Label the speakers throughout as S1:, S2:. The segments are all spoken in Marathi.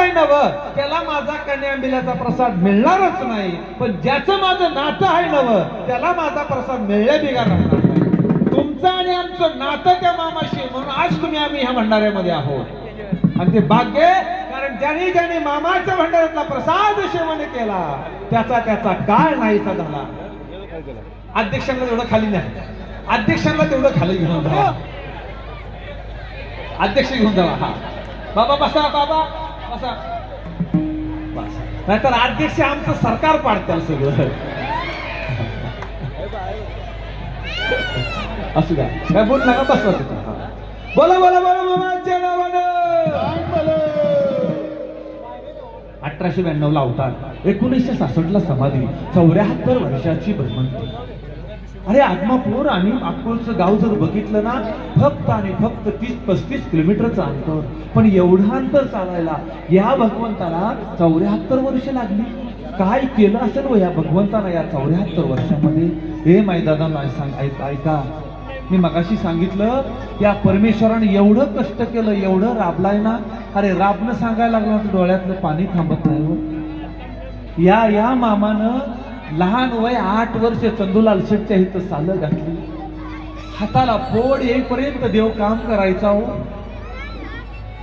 S1: नाही नव. त्याला माझा कन्या प्रसाद मिळणारच नाही. पण ज्याचं माझं नातं आहे नव त्याला माझा प्रसाद मिळल्या बिगार राहणार तुमचं आणि आमचं नातं त्या मामाशी म्हणून आज तुम्ही आम्ही ह्या भंडाऱ्यामध्ये आहोत. आणि ते भाग्य कारण ज्याने ज्याने मामाच्या भंडाऱ्यातला प्रसाद सेवन केला त्याचा त्याचा काळ नाहीसा झाला. अध्यक्षांना तेवढं खाली नाही अध्यक्षांना तेवढं खाली घेऊन जावा अध्यक्ष घेऊन जावा हा. बाबा बसा बाबा. नाहीतर अध्यक्ष आमचं सरकार पाडतात सगळं. असू द्या. काय बोल नका बसवा तिथं. बोला बोला बोला बाबा अठराशे ब्याण्णव ला अवतार. एकोणीसशे सासष्ट ला समाधी. चौऱ्याहत्तर वर्षाची भ्रमंती अरे आत्मापूर आणि अक्कोलचं गाव जर बघितलं ना फक्त आणि फक्त तीस पस्तीस किलोमीटरचं अंतर. पण एवढं अंतर चालायला या भगवंताला चौऱ्याहत्तर वर्ष लागली. काय केलं असेल व या भगवंतानं या चौऱ्याहत्तर वर्षामध्ये? हे माई दादा सांग ऐक- ऐका. मी मगाशी सांगितलं या परमेश्वराने एवढं कष्ट केलं एवढं राबलाय ना. अरे राबणं सांगायला लागलं तर डोळ्यातलं पाणी थांबत नाही हो. या या मामानं लहान वय आठ वर्ष चंदूलाल शेटच्या इथं सालं घातली. हाताला फोड येईपर्यंत देव काम करायचा हो.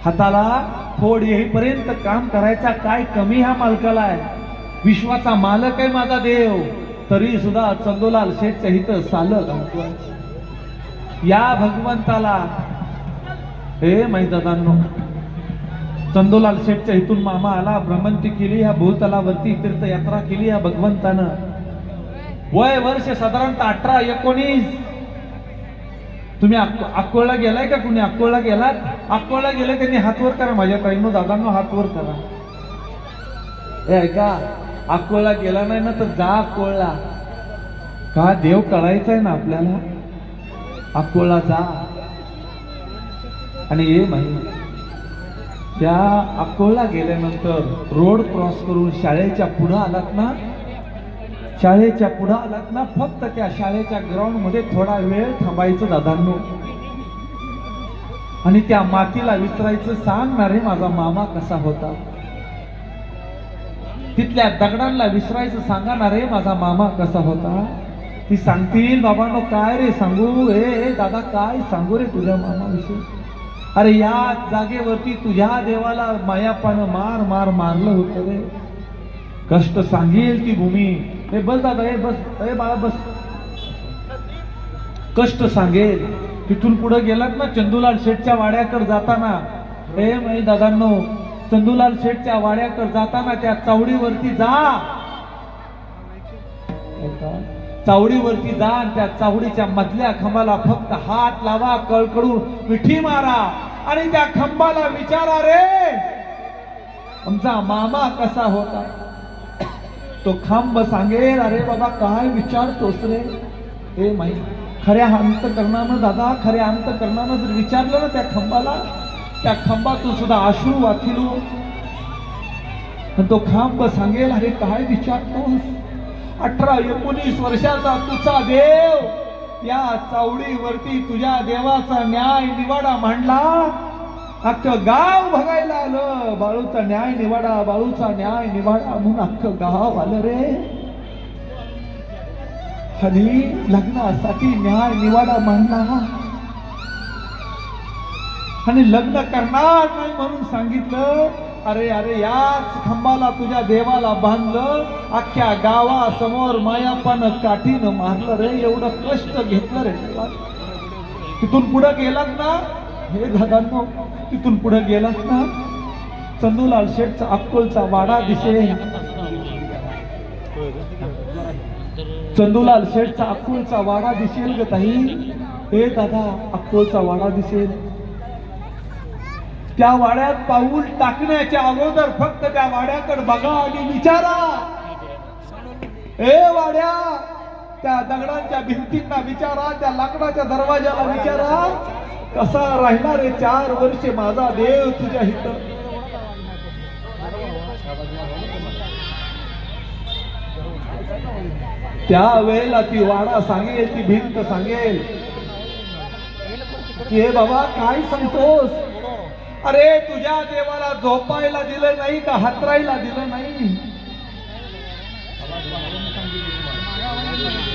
S1: हाताला फोड येईपर्यंत काम करायचा काय कमी ह्या मालकाला आहे. विश्वाचा मालक आहे माझा देव. तरी सुद्धा चंदूलाल शेठच्या इथं सालं घालतो या भगवंताला हे मैदादांनो चंदोलाल शेठच्या इथून मामा आला भ्रमंती केली ह्या भूतलावरती तीर्थयात्रा केली या भगवंतानं. वय वर्ष साधारणतः अठरा एकोणीस. तुम्ही अक्को- अक्कोळला गेलाय का कुणी? अक्कोळला गेलात? अक्कोळला गेले त्यांनी हात वर करा माझ्या ताईनो दादांनो हात वर करा. हे ऐका अक्कोळला गेला नाही ना तर जा अक्कोळला का देव कळायचा आहे ना आपल्याला? अक्कोळला जा. आणि ये माहिती त्या अकोला गेल्यानंतर रोड क्रॉस करून शाळेच्या पुढं आलात ना? शाळेच्या पुढं आलात ना? फक्त त्या शाळेच्या ग्राउंडमध्ये थोडा वेळ थांबायचं दादांनो. आणि त्या मातीला विचारायचं सांगणार रे माझा मामा कसा होता. तिथल्या दगडांना विसरायचं सांगणार रे माझा मामा कसा होता. ती सांगतील बाबांनो काय रे सांगू? ए, दादा काय सांगू रे तुझ्या मामाविषयी? अरे या जागेवरती तुझ्या देवाला मायापानं मार मार मारलं होतं रे. कष्ट सांगेल ती भूमी. हे बस दादा हे बस ए बाळा बस. कष्ट सांगेल. तिथून पुढे गेलात ना चंदूलाल शेठच्या वाड्याकडे जाताना. हे माई दादांनो चंदूलाल शेठच्या वाड्याकडे जाताना त्या चावडीवरती जा. चावडीवरती जा आणि त्या चावडीच्या मधल्या खांबाला फक्त हात लावा कळकडून मिठी मारा आणि त्या खांबाला विचारा रे आमचा मामा कसा होता? तो खांब सांगेल अरे बाबा काय विचारतोस रे? हे माहीत खऱ्या अंतकरणानं दादा खऱ्या अंतकरणानं जर विचारलं ना त्या खांबाला त्या खांबातून सुद्धा अश्रू वाचिलू आणि तो खांब सांगेल अरे काय विचारतोस? अठरा एकोणीस वर्षाचा तुझा देव या चावडीवरती तुझ्या देवाचा न्याय निवाडा मांडला. अख्खं गाव बघायला आलं बाळूचा न्याय निवाडा बाळूचा न्याय निवाडा म्हणून अख्खं गाव आलं रे. आणि लग्नासाठी न्याय निवाडा मांडला. आणि लग्न करणार नाही म्हणून सांगितलं अरे अरे याच खांबाला तुझ्या देवाला बांधलं अख्ख्या गावासमोर मायापानं काठीनं मारलं रे एवढं कष्ट घेतलं रे तिथून पुढे गेलात ना? हे दादांनो तिथून पुढे गेलात ना? चंदूलाल शेठचा अक्कोलचा वाडा दिसे. चंदूलाल शेठचा अक्कोलचा वाडा दिसेल ग ताई. हे दादा अक्कोलचा वाडा दिसेल. त्या वाड्यात पाऊल टाकण्याच्या अगोदर फक्त त्या वाड्याकडे बघा आणि विचारा. ए वाड्या त्या दगडांच्या भिंतींना विचारा त्या लाकडाच्या दरवाजाला विचारा. कसा राहणार आहे चार वर्षे माझा देव तुझ्या इथं त्या वेळेला ती वाडा सांगेल ती भिंत सांगेल. की हे बाबा काय सांगतोस? अरे तुझ्या देवाला झोपायला दिलं नाही का? हातरायला दिलं नाही?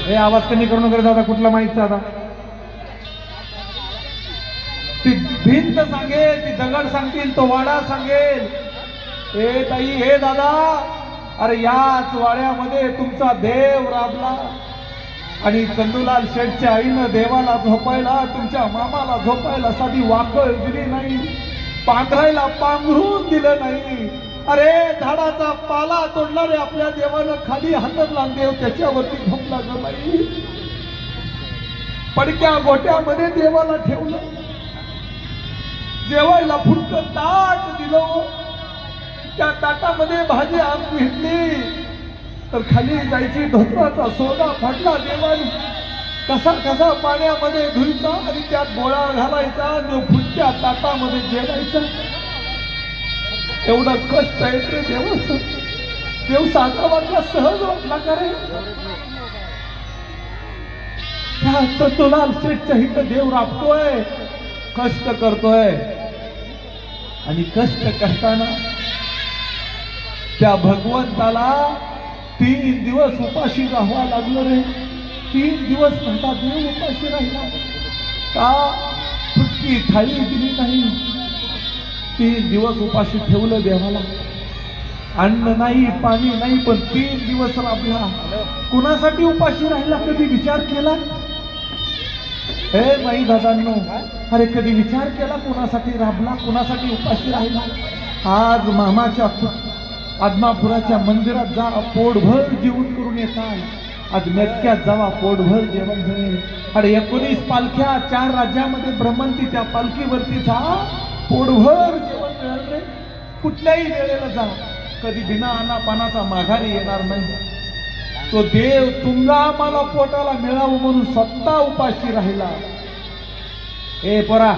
S1: हे आवाज कमी करू नका दादा कुठला माहीत दादा ती भिंत सांगेल ती दगड सांगतील तो वाडा सांगेल. ए ताई हे दादा अरे याच वाड्यामध्ये तुमचा देव राबला. आणि चंदूलाल शेठच्या आईनं देवाला झोपायला तुमच्या मामाला झोपायला साधी वाकळ दिली नाही. पांघरायला पांघरून दिलं नाही. अरे झाडाचा पाला तोडणारे आपल्या देवानं खाली हातरला देव हो, त्याच्यावरती झोपला ग बाई. पडक्या गोट्यामध्ये देवाला ठेवलं. जेवायला फुटक ताट दिलं. त्या ताटामध्ये भाजी आम घेतली तर खाली जायची धोत्राचा सोदा फाटला देवानी. कसा कसा पाण्यामध्ये धुईचा आणि त्यात गोळा घालायचा आणि फुटक्या ताटामध्ये जेवायचा. एवढं कष्ट आहे रे देवाचं. देव साधा वाटला सहज वाटला का रे? चतुलाल शेठच्या हित देव राबतोय कष्ट करतोय. आणि कष्ट करताना त्या भगवंताला तीन दिवस उपाशी राहावा लागलं रे. तीन दिवस म्हणता देव उपाशी राहिला का? फुटकी थाळी दिली नाही. तीन दिवस उपाशी ठेवलं देवाला. अन्न नाही पाणी नाही पण तीन दिवस राबला. कुणासाठी उपाशी राहिला? कधी विचार केला? हे माई दादांनो अरे कधी विचार केला कुणासाठी राबला? कुणासाठी उपाशी राहिला? आज मामाच्या पद्मापुराच्या आदमापुराच्या मंदिरात जा पोटभर जेवण करून येतात आज मेटक्यात जावा पोटभर जेवण मिळेल. आणि एकोणीस पालख्या चार राज्यामध्ये भ्रमंती त्या पालखीवरती जा. पोटभर जेवण मिळेल रे. कुठल्याही वेळेला जा. कधी बिना आणा माघारी येणार नाही. तो देव तुमला आम्हाला पोटाला मिळावं म्हणून स्वतः उपाशी राहिला. ए पोरा.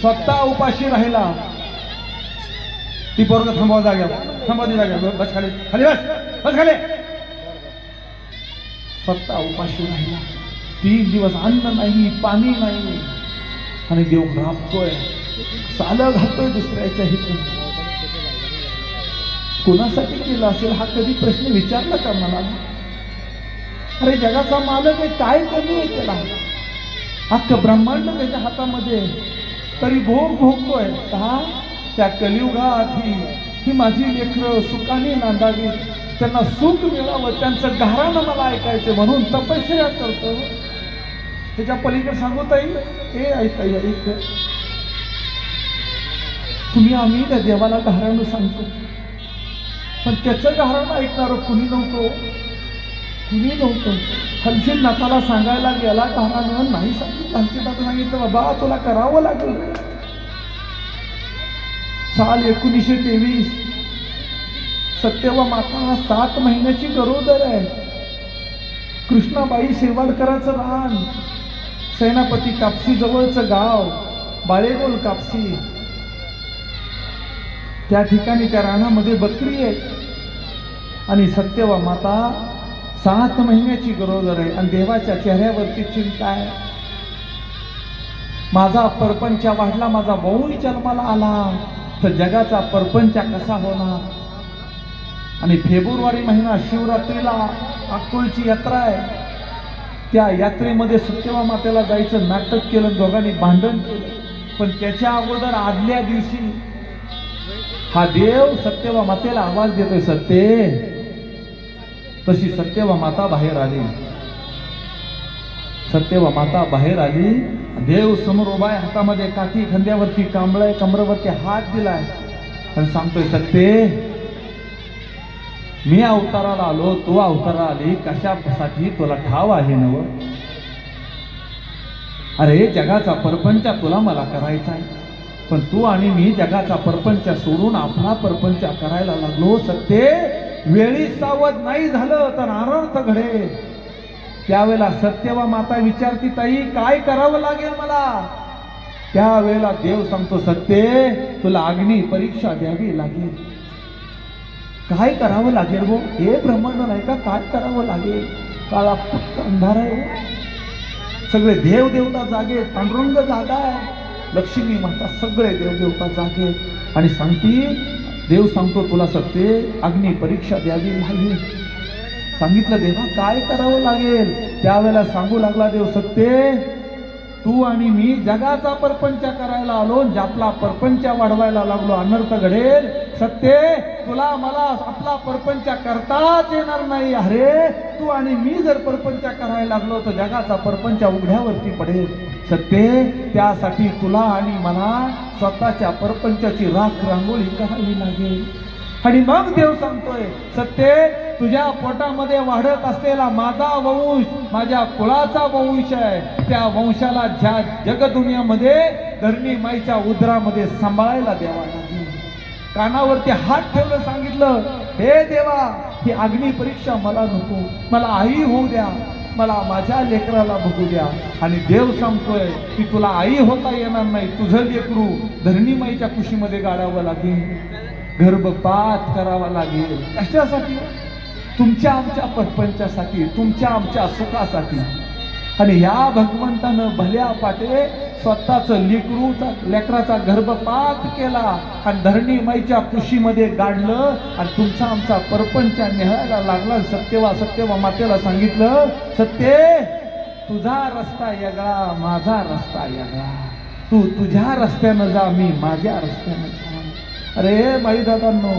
S1: स्वतः उपाशी राहिला. ती पोरं थांबवा जाग्यावर थांबवा ती जाग्यावर बस खाली. खाली बस. बस खाली. स्वतः उपाशी राहिला. तीन दिवस अन्न नाही पाणी नाही. आणि देव राबतोय. सालं घालतोय दुसऱ्याच्या हितून कुणासाठी केला असेल हा कधी प्रश्न विचारला का मला? अरे जगाचा मालक आहे काय कमी आहे त्याला? अख्खं ब्रह्मांड त्याच्या हातामध्ये तरी भोग भोगतोय. का? त्या कलियुगात ही ही माझी लेकरं सुखाने नांदावी. त्यांना सुख मिळावं त्यांचं घरानं मला ऐकायचं म्हणून तपश्चर्या करतो. त्याच्या पलीकडे सांगू ताई हे ऐका ऐक. तुम्ही आम्ही त्या देवाला घराणं सांगतो. पण त्याचं घराणं ऐकणार कुणी नव्हतो? कुणी नव्हतं? हलशील नाताला सांगायला गेला घराणं नाही सांगितलं. हलशील नाता सांगितलं बाबा तुला करावं लागेल. साल एकोणीसशे तेवीस. सत्यवा माता हा सात महिन्याची गरोदर आहे. कृष्णाबाई शेवाडकरांचं रान. सेनापती कापसी जवळचं गाव बाळेगोल कापसी. त्या ठिकाणी त्या रानामध्ये बकरी आहे. आणि सत्यवा माता सात महिन्याची गरोदर आहे. आणि देवाच्या चेहऱ्यावरती चिंता आहे. माझा परपंच वाढला माझा भाऊ जन्माला आला. तर जगाचा परपंच कसा होणार? आणि फेब्रुवारी महिना शिवरात्रीला अक्कोलची यात्रा आहे. त्या यात्रेमध्ये सत्यवा मातेला जायचं नाटक केलं दोघांनी भांडण केलं. पण त्याच्या अगोदर आदल्या दिवशी हा देव सत्यवा मातेला आवाज देतोय सत्य. तशी सत्यवा माता बाहेर आली. सत्यवा माता बाहेर आली. देव समोर उभा आहे हातामध्ये काठी खांद्यावरती कांबळाय कमरावरती हात दिलाय. आणि सांगतोय सत्य मी अवताराला आलो तू अवतारा आली कशासाठी? तुला ठाव आहे नव. अरे जगाचा परपंच तुला मला करायचा आहे. पण तू आणि मी जगाचा परपंच सोडून आपला परपंच करायला लागलो सत्य वेळी सावध नाही झालं तर अनर्थ घडेल. त्यावेळेला सत्यवा माता विचारती ताई काय करावं लागेल मला? त्यावेळेला देव सांगतो सत्य तुला अग्नी परीक्षा द्यावी लागेल. काय करावं लागेल गो हे ब्रह्मांड नाही का? काय करावं लागेल? काळा फक्त अंधार आहे हो. सगळे देव देवता जागे पांडुरंग जागा आहे. लक्ष्मी माता सगळे देव देवता जागे. आणि सांगती देव सांगतो तुला सत्य अग्नी परीक्षा द्यावी लागेल. सांगितलं देवा काय करावं लागेल? त्यावेळेला सांगू लागला देव सत्य तू आणि मी जगाचा परपंच करायला आलो ज्यातला परपंच वाढवायला लागलो अनर्थ घडेल. सत्य तुला मला आपला परपंच करताच येणार नाही. अरे तू आणि मी जर परपंच करायला लागलो तर जगाचा परपंच उघड्यावरती पडेल. सत्य त्यासाठी तुला आणि मला स्वतःच्या परपंचाची राख रांगोळी करावी लागेल. आणि मग देव सांगतोय सत्य तुझ्या पोटामध्ये वाढत असलेला माझा वंश माझ्या कुळाचा वंश आहे. त्या वंशाला ज्या जगदुनियामध्ये धरणी माईच्या उदरामध्ये सांभाळायला द्यावा लागेल कानावरती हात ठेवलं सांगितलं हे देवा ही अग्नी परीक्षा मला नको. मला आई होऊ द्या. मला माझ्या लेकराला बघू द्या. आणि देव सांगतोय की तुला आई होता येणार नाही. तुझं लेकरू धरणी माईच्या कुशीमध्ये गाडावं लागेल. गर्भपात करावा लागेल. कशासाठी? तुमच्या आमच्या परपंचासाठी तुमच्या आमच्या सुखासाठी. आणि ह्या भगवंतानं भल्या पाटे स्वतःच लेकरूचा लेकराचा गर्भपात केला आणि धरणी माईच्या कुशीमध्ये गाडलं आणि तुमचा आमचा परपंच निहायला लागला सत्यवा सत्यवा मातेला सांगितलं सत्य तुझा रस्ता येगळा माझा रस्ता येगळा. तू तुझ्या रस्त्यानं जा मी माझ्या रस्त्यानं जा अरे बाई दादांनो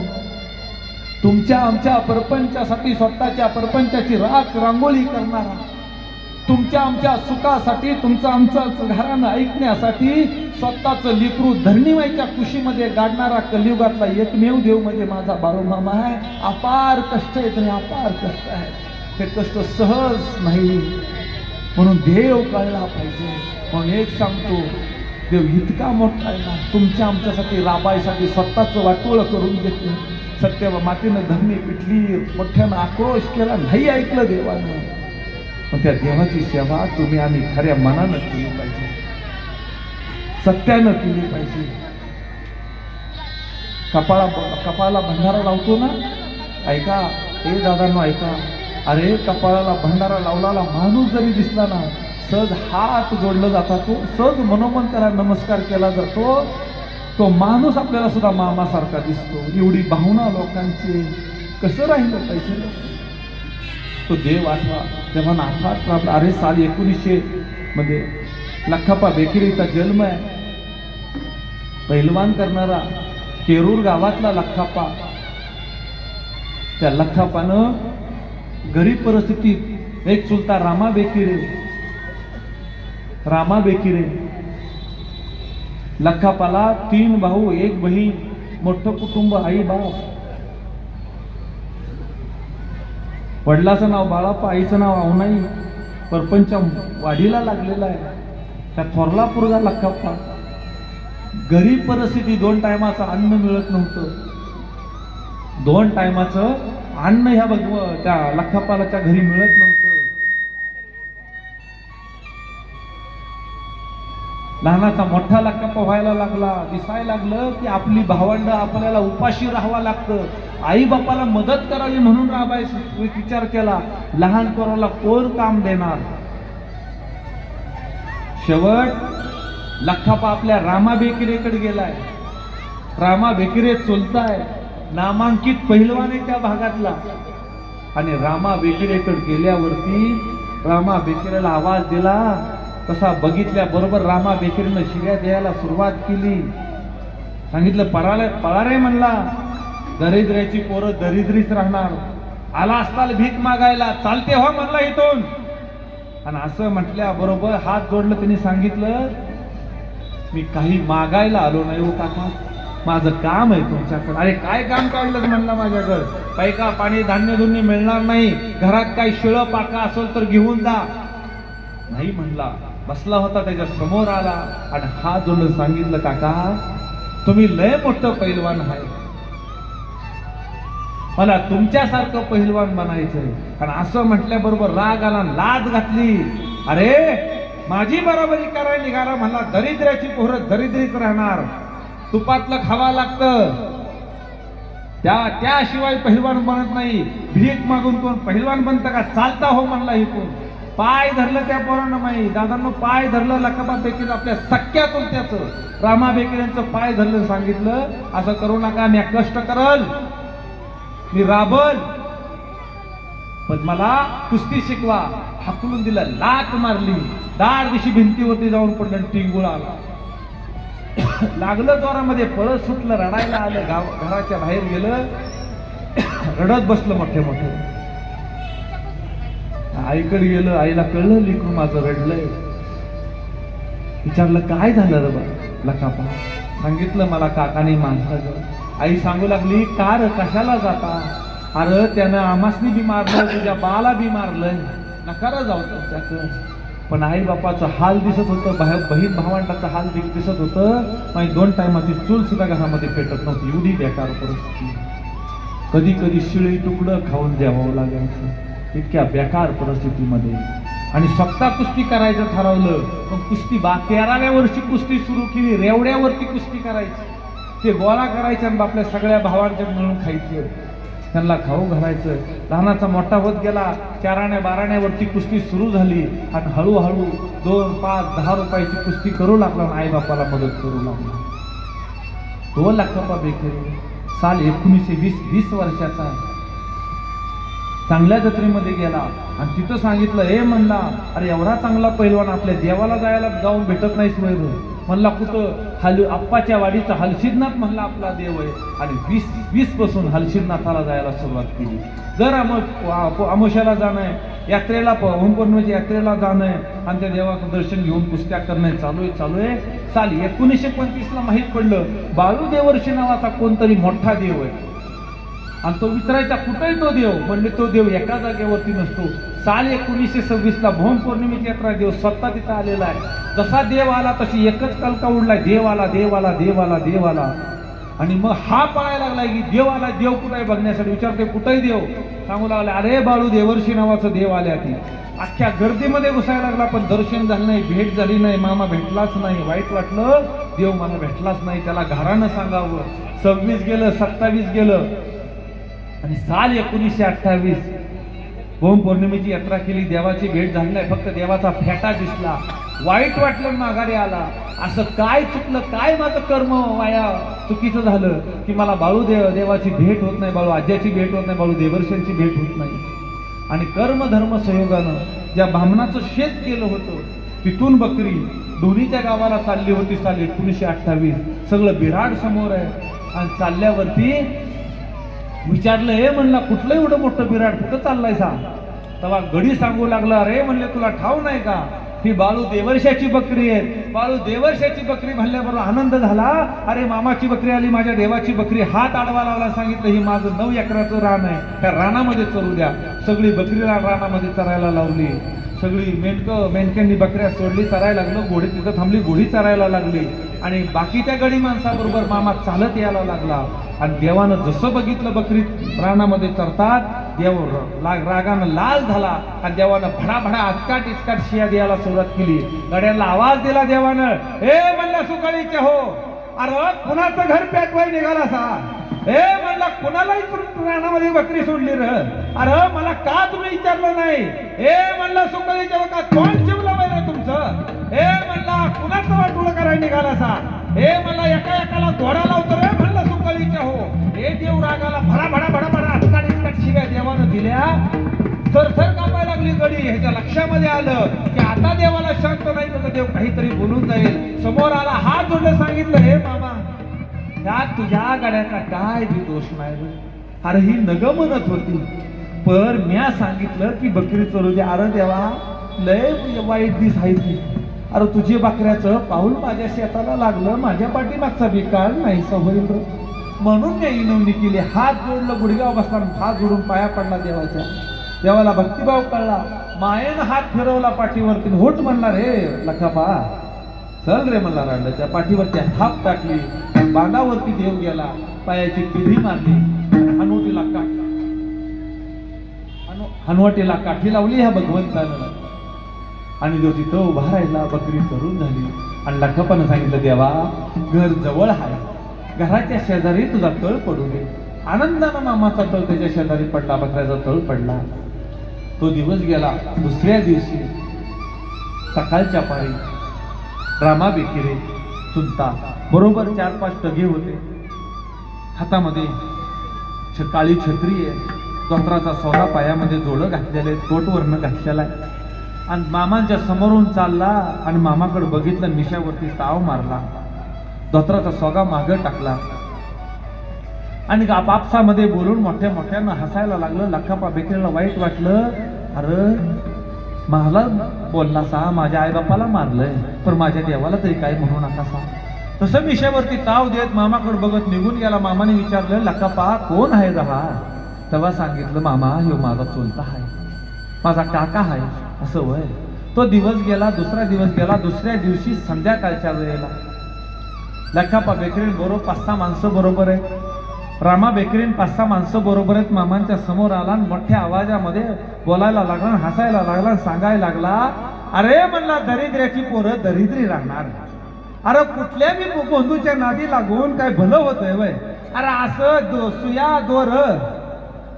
S1: तुमच्या आमच्या परपंचासाठी स्वतःच्या परपंचाची राख रांगोळी करणारा तुमच्या आमच्या सुखासाठी तुमचं आमचं घरानं ऐकण्यासाठी स्वतःचं लिकरू धरणीमाईच्या कुशीमध्ये गाडणारा कलियुगातला एकमेव देव म्हणजे माझा बाळूमामा आहे. अपार कष्ट आहे तरी अपार कष्ट आहे हे कष्ट सहज नाही. म्हणून देव कळला पाहिजे. म्हणून एक सांगतो देव इतका मोठा आहे ना तुमच्या आमच्यासाठी राबायसाठी स्वतःचं वाटोळं करून घेतलं. सत्य मातीनं धरणी पिटली मोठ्यानं आक्रोश केला नाही ऐकलं देवानं. पण त्या देवाची सेवा तुम्ही आम्ही खऱ्या मनानं केली पाहिजे. सत्यानं केली पाहिजे. कपाळा कपाळाला भंडारा लावतो ना? ऐका हे दादांनो ऐका. अरे कपाळाला भंडारा लावलाला माणूस जरी दिसला ना सहज हात जोडला जाता तो सहज मनोमन त्याला नमस्कार केला जातो. तो माणूस आपल्याला सुद्धा मामासारखा दिसतो. एवढी भावना लोकांची. कसं राहिलं पाहिजे तो देव आठवा. तेव्हा नाथात आपला अरे साल एकोणीसशे मध्ये लखापा बेकरीचा जन्म आहे. पैलवान करणारा केरूर गावातला लखापा त्या लखापानं गरीब परिस्थितीत एक चुलता रामा बेकिरे. रामा बेकिरे. लखापाला तीन भाऊ एक बहीण मोठं कुटुंब आई बाप. वडिलाचं नाव बाळाप आईचं नाव आवनाई परपंच वाढीला लागलेला आहे. त्या थोरला पुरगा लखाप्पा. गरीब परिस्थिती दोन टायमाचं अन्न मिळत नव्हतं. दोन टायमाचं अन्न ह्या भगव त्या लखापालाच्या घरी मिळत नव्हतं. लहानाचा मोठा लखापा व्हायला लागला. दिसायला लागलं की आपली भावंड आपल्याला उपाशी राहावं लागतं. आई बापाला मदत करावी म्हणून राबाय विचार केला. लहान पोराला कोण काम देणार. शेवट लखापा आपल्या रामा बेकिरेकडे गेलाय. रामा बेकिरे चुलताय. नामांकित पहिलवान आहे त्या भागातला. आणि रामा बेकिरेकडे गेल्यावरती रामा बेकिरेला आवाज दिला तसा बघितल्याबरोबर रामा बेकरीनं शिव्या द्यायला सुरुवात केली. सांगितलं पळाले पळारे म्हणला दरिद्र्याची पोरं दरिद्रीच राहणार. आला असताल भीक मागायला चालते हो म्हणला इथून. आणि असं म्हटल्या बरोबर हात जोडलं त्यांनी सांगितलं मी काही मागायला आलो नाही हो काका. माझं काम आहे तुमच्याकडे. अरे काय काम काढलं म्हणलं माझ्याकडं? पैका पाणी धान्य धुन्य मिळणार नाही. घरात काही शिळं पाका असेल तर घेऊन जा. नाही म्हणला. बसला होता त्याच्यासमोर आला आणि हा जोडून सांगितलं काका तुम्ही लय मोठं पैलवान आहे. मला तुमच्यासारखं पहिलवान बनायचंय. आणि असं म्हटल्याबरोबर राग आला लाद घातली. अरे माझी बराबरी करायला निघाला म्हणला दरिद्र्याची पोरं दरिद्रीच राहणार. तुपातलं खावा लागतं. त्या त्याशिवाय पहिलवान बनत नाही. भीक मागून कोण पहिलवान बनतं का? चालता हो म्हणला कोण पाय धरलं त्या पोरानं माही दादांना पाय धरलं लकाबा बेकीर आपल्या सख्या चुलत्याचं. रामा बेकीर यांचं पाय धरलं सांगितलं. असं करू नका मी कष्ट करल. मी राबल. पण मला कुस्ती शिकवा. हाकलून दिलं लात मारली. दार दिशी भिंतीवरती जाऊन पडलं टिंगुळ आला. लागलं जोरामध्ये पळत सुटलं रडायला आलं गाव घराच्या बाहेर गेलं. रडत बसलं मोठे मोठे आईकडे गेलं आईला कळलं लिखून माझं रडलंय. विचारलं काय झालं रे बा? लकापा सांगितलं मला काकाने माणसाचं. आई सांगू लागली का र कशाला जाता? अरे त्यानं आमासनी बी मारलं तुझ्या बाला बी मारलंय. नकारा जाऊ तुमच्याकडं पण आई बापाचं हाल दिसत होतं बाहेर बहीण भावंडाचं हाल दिसत होतं. माझी दोन टायमाची चूल सुद्धा घरामध्ये पेटत नव्हती. एवढी बेकार परिस्थिती. कधी कधी शिळी तुकडं खाऊन द्यावं लागायचं. इतक्या बेकार परिस्थितीमध्ये. आणि स्वतः कुस्ती करायचं ठरवलं पण कुस्ती बा तेराव्या वर्षी कुस्ती सुरू केली रेवड्यावरती कुस्ती करायची. ते गोळा करायचे आणि आपल्या सगळ्या भावांच्या मिळून खायचे. त्यांना खाऊ घालायचं. लहानाचा मोठा होत गेला चाराण्या बाराण्यावरती कुस्ती सुरू झाली. आणि हळूहळू दोन पाच दहा रुपयाची कुस्ती करू लागला आणि आईबापाला मदत करू लागला. तो लखपा बेकरी. साल एकोणीसशे वीस वीस वर्षाचा आहे. चांगल्या जत्रेमध्ये गेला आणि तिथं सांगितलं हे म्हणला अरे एवढा चांगला पैलवान आपल्या देवाला जायला जाऊन भेटत नाहीस मयूर म्हणला कुठं? हल आप्पाच्या वाडीचा हलशिदनाथ म्हणला आपला देव आहे. आणि वीस वीसपासून हलशिदनाथाला जायला सुरुवात केली. जर अम अमोशाला जाणं आहे यात्रेला प- पौर्णिमेच्या यात्रेला जाणं आहे आणि त्या देवाचं दर्शन घेऊन कुस्त्या करणं चालू आहे चालू आहे. चालेल एकोणीसशे पंचवीसला माहीत पडलं बाळू देवर्षी नावाचा कोणतरी मोठा देव आहे. आणि तो विचारायचा कुठेही तो देव म्हणजे तो देव एका जागेवरती नसतो. साल एकोणीसशे सव्वीसला भोम भौम पौर्णिमेची यात्रा देव स्वतः तिथं आलेला आहे. जसा देव आला तशी एकच कलका उडलाय. देव आला देव आला देव आला देव आला. आणि मग हा पळायला लागलाय की देव आला देव कुठे बघण्यासाठी? विचारते कुठेही देव. सांगू लागला अरे बाळू देवर्षी नावाचं देव आल्या ती अख्ख्या गर्दीमध्ये घुसायला लागला पण दर्शन झालं नाही भेट झाली नाही मामा भेटलाच नाही. वाईट वाटलं देव मला भेटलाच नाही त्याला घरानं सांगावं. सव्वीस गेलं सत्तावीस गेलं. आणि साल एकोणीसशे अठ्ठावीस. ओम पौर्णिमेची यात्रा केली देवाची भेट झाली नाही फक्त देवाचा फेटा दिसला. वाईट वाटलं माघारी आला. असं काय चुकलं काय माझं कर्म वाया? चुकीचं झालं की मला बाळू देव देवाची भेट होत नाही बाळू आज्याची भेट होत नाही बाळू देवर्षांची भेट होत नाही. आणि कर्म धर्म संयोगानं ज्या ब्राह्मणाचं शेत केलं होतं तिथून बकरी दोन्हीच्या गावाला चालली होती साल एकोणीसशे अठ्ठावीस. सगळं बिराड समोर आहे. आणि चालल्यावरती विचारलं हे म्हणला कुठलं एवढं मोठं बिराड कुठं चाललाय सा तेव्हा गडी सांगू लागला अरे म्हणले तुला ठाव नाही का? ही बाळू देवर्षाची बकरी आहे. बाळू देवर्षाची बकरी म्हणल्याबरोबर आनंद झाला. अरे मामाची बकरी आली माझ्या देवाची बकरी. हात आडवा लावला सांगितलं ही माझं नऊ एकराचं रान आहे. त्या रानामध्ये चरू द्या. सगळी बकरीला रानामध्ये चरायला लावली. सगळी मेंढकं मेंढक्यांनी बकऱ्या सोडली चरायला लागलं घोडी तिथं थांबली घोडी चरायला लागली. आणि बाकीच्या गडी माणसाबरोबर मामा चालत यायला लागला. आणि देवानं जसं बघितलं बकरी प्राणामध्ये चरतात देव र- रागानं लाल झाला. आणि देवानं भडाभडा आचकाट इचकाट शिया द्यायला सुरुवात केली. गड्याला आवाज दिला देवानं हे म्हणलं सुकाळीचे हो अरे कुणाचं घर पेटवाय निघाला सा? हे त्याला कुणालाही पण रानामध्ये बकरी सोडली र अरे मला का तुम्ही विचारलं नाही? हे म्हणलं सुकाळीच्या का कोण शिवलं पाहिजे तुमचं. हे म्हणला कुणाचं वाटोळ करायला निघालासा हे मला एका एकाला घोडा लावतो रे म्हणलं सुकाळीच्या हो. हे देव रागाला भडा भडा भडा भडा आचकाट इचकाट शिव्या देवानं दिल्या. थरथर कापायला लागली गडी. ह्याच्या लक्षामध्ये आलं की आता देवाला शांत नाही तर देव काहीतरी बोलून जाईल. समोर आला हात जोडलं सांगितलं हे मामा त्यात तुझ्या गाड्याचा काय बी दोष नाही रे. अरे ही नग म्हणत होती. पर म्या सांगितलं की बकरी चोरू दे. अरे देवा लय म्हणजे वाईट दिस आहे ती. अरे तुझी बकऱ्याचं पाऊल माझ्या शेताला लागलं. माझ्या पाठीमागचा विकार नाहीसा होईल म्हणून मी इनवणी केली. हात जोडलं गुडगाव बसताना हात जोडून पाया पडला देवाच्या. देवाला भक्तिभाव कळला. मायेनं हात फिरवला पाठीवरती. होट म्हणणार हे लखापा चल रे मला रांडच्या. पाठीवरती हात टाकली. बांधावरती देव गेला पायाची पिढी मारली हनुवटीला काठ. हनुवटीला काठी लावली ह्या भगवंतानं. आणि जो तिथं उभा राहिला बकरी तरुण झाली. आणि लखपानं सांगितलं देवा घर जवळ आहे घराच्या शेजारी तुझा तळ पडू दे. आनंदानं मामाचा तळ त्याच्या शेजारी पडला बकऱ्याचा तळ पडला. तो दिवस गेला दुसऱ्या दिवशी सकाळच्या पारी रामा बेकिरे. चुलता बरोबर चार पाच टगे होते. हातामध्ये छ- काळी छत्री आहे. धोत्राचा सोळा पायामध्ये जोडं घातलेले कोटवरनं घातलेला आहे. आणि मामांच्या समोरून चालला आणि मामाकडे बघितलं मिशावरती ताव मारला. धोत्राचा सोगा मागं टाकला. आणि आपापसामध्ये बोलून मोठ्या मोठ्यानं हसायला लागलं. लखापा बेकरीला वाईट वाटलं. अरे मला बोलला सा माझ्या आईबापाला मारलंय पण माझ्या देवाला तरी काय म्हणू नका सा. तसं मिशावरती ताव देत मामाकडे बघत निघून गेला. मामाने विचारलं लकापा कोण आहे हा तेव्हा सांगितलं मामा ह्यो माझा चुलता आहे. माझा काका आहे असं वय. तो दिवस गेला दुसरा दिवस गेला दुसऱ्या दिवशी संध्याकाळच्या वेळेला. लखापा बेकरीन बरोबर पाच सहा माणसं बरोबर आहे. रामा बेकरीन पाच सहा माणसं बरोबरच मामांच्या समोर आला आणि मोठ्या आवाजामध्ये बोलायला लागला हसायला लागला सांगायला लागला अरे म्हणला दरिद्र्याची पोरं दरिद्री राहणार अरे कुठल्या बी बंधूच्या नादी लागून काय भलं होतंय वय? अरे असं दो सुया दोर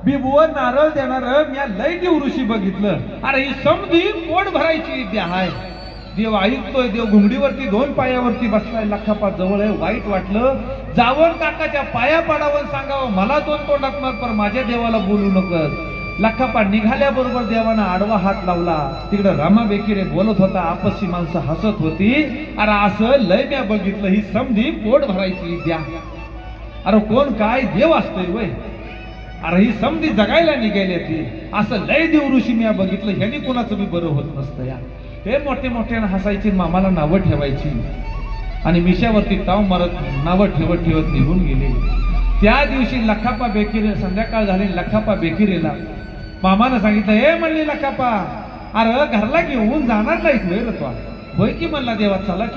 S1: बिबवर नारळ देणार मी या लय ऋषी बघितलं. अरे ही समधी पोट भरायची विद्या आहे देव ऐकतोय देव घुंगडीवरती दोन पायावरती बसलाय. लखापा जवळ आहे वाईट वाटलं. जावण काकाच्या पाया पाडावं सांगावं. मला दोन तोंडात मार पर माझ्या देवाला बोलू नकस. लखापा निघाल्याबरोबर देवानं आडवा हात लावला. तिकडं रामा बेकिरे बोलत होता. आपसी माणसं हसत होती. अरे असं लय म्या बघितलं. ही समधी पोट भरायची द्या अरे कोण काय? देव असतोय वय. अरे ही समधी जगायला निघायला ती. असं लय देव ऋषी म्या बघितलं. ह्यानी कोणाचं बी बरं होत नसतं या. हे मोठे मोठ्यानं हसायची मामाला नावं ठेवायची. आणि मिशावरती ताव मारत नावं ठेवत ठेवत निघून गेले. त्या दिवशी लखापा बेकिरे संध्याकाळ झाली लखापा बेकिरेला. मामानं सांगितलं हे म्हणली लखापा अरे घरला घेऊन जाणार नाहीस वेळ होय की म्हणला देवा चला की